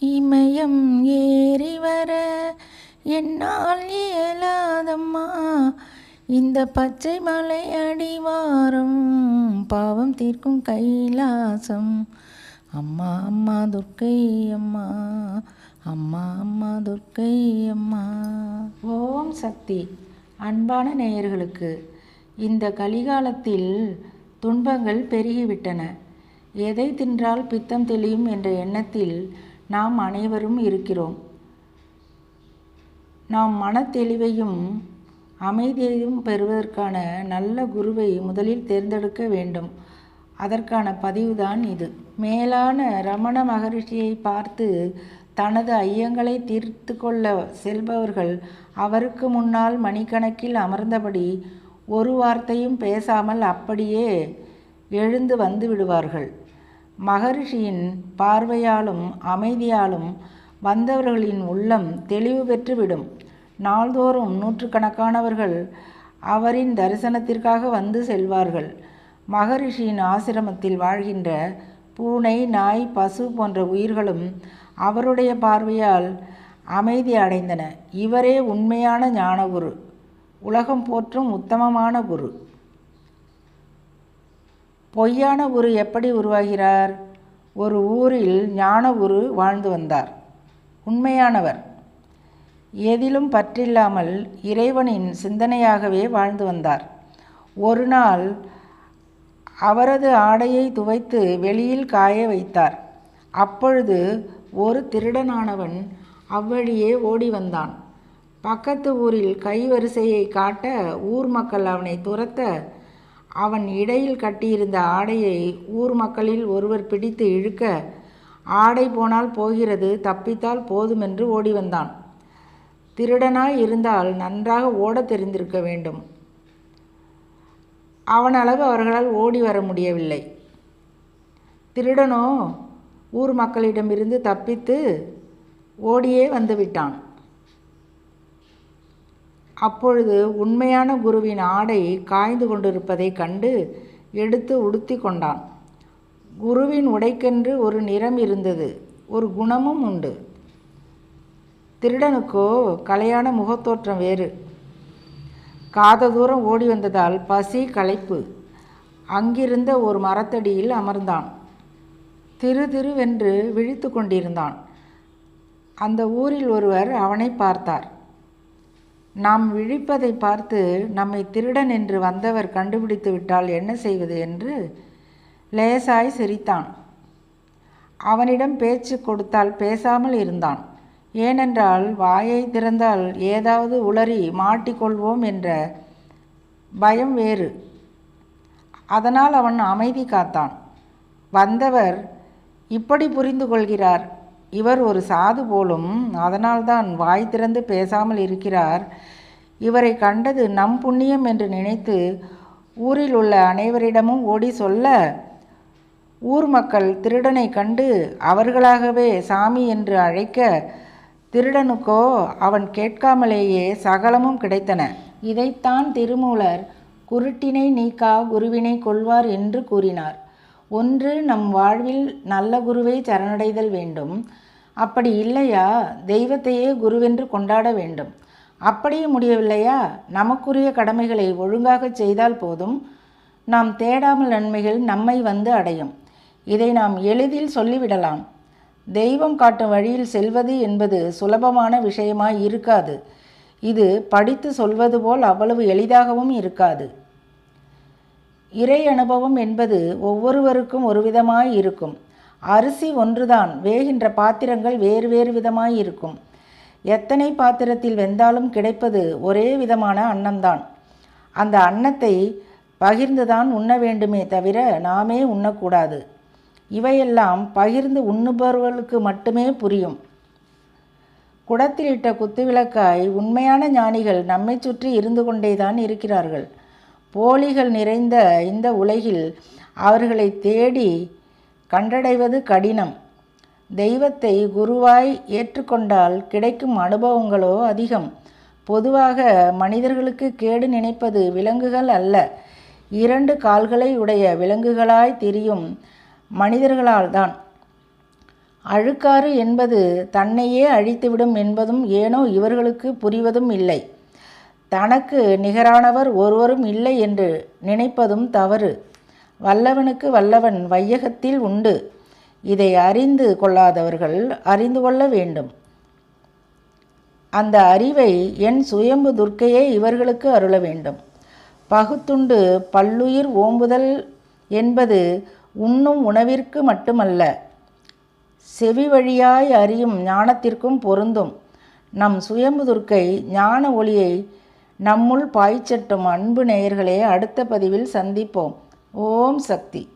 இமயம் ஏறி வர என்னால் இயலாதம்மா. இந்த பச்சை மலை அடிவாரம் பாவம் தீர்க்கும் கைலாசம். அம்மா அம்மா துர்க்கை அம்மா. அம்மா அம்மா துர்க்கை அம்மா. ஓம் சக்தி. அன்பான நேயர்களுக்கு இந்த கலிகாலத்தில் துன்பங்கள் பெருகிவிட்டன. எதை தின்றால் பித்தம் தெளியும் என்ற எண்ணத்தில் நாம் அனைவரும் இருக்கிறோம். நாம் மனத்தெளிவையும் அமைதியையும் பெறுவதற்கான நல்ல குருவை முதலில் தேர்ந்தெடுக்க வேண்டும். அதற்கான பதிவுதான் இது. மேலான ரமண மகரிஷியை பார்த்து தனது ஐயங்களை தீர்த்து கொள்ள செல்பவர்கள் அவருக்கு முன்னால் மணிக்கணக்கில் அமர்ந்தபடி ஒரு வார்த்தையும் பேசாமல் அப்படியே எழுந்து வந்து விடுவார்கள். மகரிஷியின் பார்வையாலும் அமைதியாலும் வந்தவர்களின் உள்ளம் தெளிவு பெற்றுவிடும். நாள்தோறும் நூற்றுக்கணக்கானவர்கள் அவரின் தரிசனத்திற்காக வந்து செல்வார்கள். மகரிஷியின் ஆசிரமத்தில் வாழ்கின்ற பூனை நாய் பசு போன்ற உயிர்களும் அவருடைய பார்வையால் அமைதி அடைந்தன. இவரே உண்மையான ஞானகுரு. உலகம் போற்றும் உத்தமமான குரு. பொய்யான குரு எப்படி உருவாகிறார்? ஒரு ஊரில் ஞான குரு வாழ்ந்து வந்தார். உண்மையானவர். எதிலும் பற்றில்லாமல் இறைவனின் சிந்தனையாகவே வாழ்ந்து வந்தார். ஒரு நாள் அவரது ஆடையை துவைத்து வெளியில் காய வைத்தார். அப்பொழுது ஒரு திருடனானவன் அவ்வழியே ஓடி வந்தான். பக்கத்து ஊரில் கைவரிசையை காட்ட ஊர் மக்கள் அவனை துரத்த அவன் இடையில் கட்டியிருந்த ஆடையை ஊர் மக்களில் ஒருவர் பிடித்து இழுக்க ஆடை போனால் போகிறது தப்பித்தால் போதுமென்று ஓடி வந்தான். திருடனாய் இருந்தால் நன்றாக ஓடத் தெரிந்திருக்க வேண்டும். அவனளவு அவர்களால் ஓடி வர முடியவில்லை. திருடனோ ஊர் மக்களிடமிருந்து தப்பித்து ஓடியே வந்துவிட்டான் அப்பொழுது உண்மையான குருவின் ஆடை காய்ந்து கொண்டிருப்பதைக் கண்டு எடுத்து உடுத்தி கொண்டான். குருவின் உடைக்கென்று ஒரு நிறம் இருந்தது ஒரு குணமும் உண்டு. திருடனுக்கோ கலையான முகத்தோற்றம் வேறு. காத தூரம் ஓடி வந்ததால் பசி களைப்பு. அங்கிருந்த ஒரு மரத்தடியில் அமர்ந்தான். திரு திருவென்று விழித்து கொண்டிருந்தான். அந்த ஊரில் ஒருவர் அவனை பார்த்தார். நாம் விழிப்பதை பார்த்து நம்மை திருடன் என்று வந்தவர் கண்டுபிடித்து விட்டால் என்ன செய்வது என்று லேசாய் சிரித்தான். அவனிடம் பேச்சு கொடுத்தால் பேசாமல் இருந்தான். ஏனென்றால் வாயை திறந்தால் ஏதாவது உளறி மாட்டிக்கொள்வோம் என்ற பயம் வேறு. அதனால் அவன் அமைதி காத்தான். வந்தவர் இப்படி புரிந்து கொள்கிறார். இவர் ஒரு சாது போலும் அதனால்தான் வாய் திறந்து பேசாமல் இருக்கிறார். இவரை கண்டது நம் புண்ணியம் என்று நினைத்து ஊரில் உள்ள அனைவரிடமும் ஓடி சொல்ல ஊர் மக்கள் திருடனை கண்டு அவர்களாகவே சாமி என்று அழைக்க திருடனுக்கோ அவன் கேட்காமலேயே சகலமும் கிடைத்தன. இதைத்தான் திருமூலர் குருட்டினை நீக்கா குருவினை கொள்வார் என்று கூறினார். ஒன்று நம் வாழ்வில் நல்ல குருவை சரணடைதல் வேண்டும். அப்படி இல்லையா? தெய்வத்தையே குருவென்று கொண்டாட வேண்டும். அப்படியே முடியவில்லையா? நமக்குரிய கடமைகளை ஒழுங்காக செய்தால் போதும். நாம் தேடாமல் நன்மைகள் நம்மை வந்து அடையும். இதை நாம் எளிதில் சொல்லிவிடலாம். தெய்வம் காட்டும் வழியில் செல்வது என்பது சுலபமான விஷயமாய் இருக்காது. இது படித்து சொல்வது போல் அவ்வளவு எளிதாகவும் இருக்காது. இறை அனுபவம் என்பது ஒவ்வொருவருக்கும் ஒரு விதமாய் இருக்கும். அரிசி ஒன்றுதான் வேகின்ற பாத்திரங்கள் வேறு வேறு விதமாய் இருக்கும். எத்தனை பாத்திரத்தில் வெந்தாலும் கிடைப்பது ஒரே விதமான அன்னம்தான். அந்த அன்னத்தை பகிர்ந்துதான் உண்ண வேண்டுமே தவிர நாமே உண்ணக்கூடாது. இவையெல்லாம் பகிர்ந்து உண்ணுபவர்களுக்கு மட்டுமே புரியும். குடத்திலிட்ட குத்துவிளக்காய் உண்மையான ஞானிகள் நம்மை சுற்றி இருந்து கொண்டேதான் இருக்கிறார்கள். போலிகள் நிறைந்த இந்த உலகில் அவர்களை தேடி கண்டடைவது கடினம். தெய்வத்தை குருவாய் ஏற்றுக்கொண்டால் கிடைக்கும் அனுபவங்களோ அதிகம். பொதுவாக மனிதர்களுக்கு கேடு நினைப்பது விலங்குகள் அல்ல. இரண்டு கால்களை உடைய விலங்குகளாய் தெரியும் மனிதர்களால்தான் அழுக்காறு என்பது தன்னையே அழித்துவிடும் என்பதும் ஏனோ இவர்களுக்கு புரிவதும் இல்லை. தனக்கு நிகரானவர் ஒருவரும் இல்லை என்று நினைப்பதும் தவறு. வல்லவனுக்கு வல்லவன் வையகத்தில் உண்டு. இதை அறிந்து கொள்ளாதவர்கள் அறிந்து கொள்ள வேண்டும். அந்த அறிவை என் சுயம்பு துர்க்கையே இவர்களுக்கு அருள வேண்டும். பகுத்துண்டு பல்லுயிர் ஓம்புதல் என்பது உண்ணும் உணவிற்கு மட்டுமல்ல செவி வழியாய் அறியும் ஞானத்திற்கும் பொருந்தும். நம் சுயம்பு துர்க்கை ஞான ஒளியை நம்முள் பாய்ச்சட்டும் அன்பு நேயர்களே அடுத்த பதிவில் சந்திப்போம். ஓம் சக்தி.